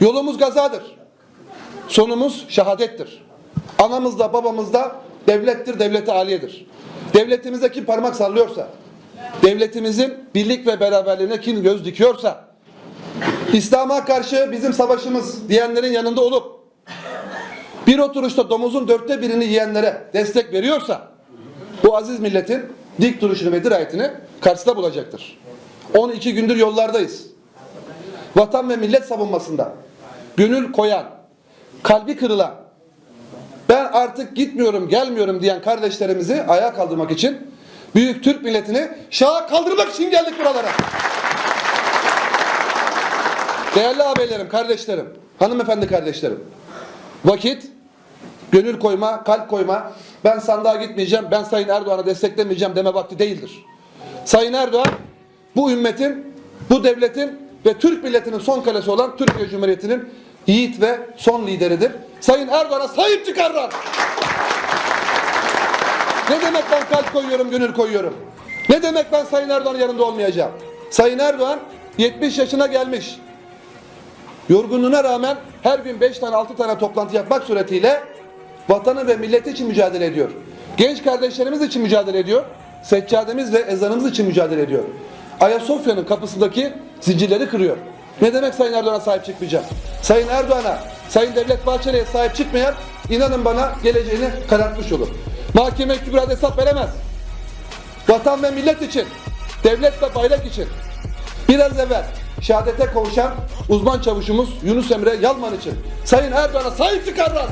Yolumuz gazadır. Sonumuz şehadettir. Anamız da babamız da devlettir, devleti aliyedir. Devletimize kim parmak sallıyorsa, devletimizin birlik ve beraberliğine kim göz dikiyorsa, İslam'a karşı bizim savaşımız diyenlerin yanında olup, bir oturuşta domuzun dörtte birini yiyenlere destek veriyorsa, bu aziz milletin dik duruşunu ve dirayetini karşısında bulacaktır. 12 gündür yollardayız. Vatan ve millet savunmasında gönül koyan, kalbi kırılan, ben artık gitmiyorum, gelmiyorum diyen kardeşlerimizi ayağa kaldırmak için büyük Türk milletini şaha kaldırmak için geldik buralara. Değerli ağabeylerim, kardeşlerim, hanımefendi kardeşlerim. Vakit gönül koyma, kalp koyma, ben sandığa gitmeyeceğim, ben Sayın Erdoğan'ı desteklemeyeceğim deme vakti değildir. Sayın Erdoğan bu ümmetin, bu devletin ve Türk milletinin son kalesi olan Türkiye Cumhuriyeti'nin yiğit ve son lideridir. Sayın Erdoğan'a sahip çıkarlar. Ne demek ben kalp koyuyorum, gönül koyuyorum? Ne demek ben Sayın Erdoğan'ın yanında olmayacağım? Sayın Erdoğan 70 yaşına gelmiş. Yorgunluğuna rağmen her gün 5 tane 6 tane toplantı yapmak suretiyle vatanı ve milleti için mücadele ediyor. Genç kardeşlerimiz için mücadele ediyor. Seccademiz ve ezanımız için mücadele ediyor. Ayasofya'nın kapısındaki zincirleri kırıyor. Ne demek Sayın Erdoğan'a sahip çıkmayacağım? Sayın Erdoğan'a, Sayın Devlet Bahçeli'ye sahip çıkmayan inanın bana geleceğini karartmış olur. Mahkeme kübrada hesap veremez. Vatan ve millet için, devlet ve bayrak için biraz evvel şehadete kavuşan uzman çavuşumuz Yunus Emre Yalman için Sayın Erdoğan'a sahip çıkarlar.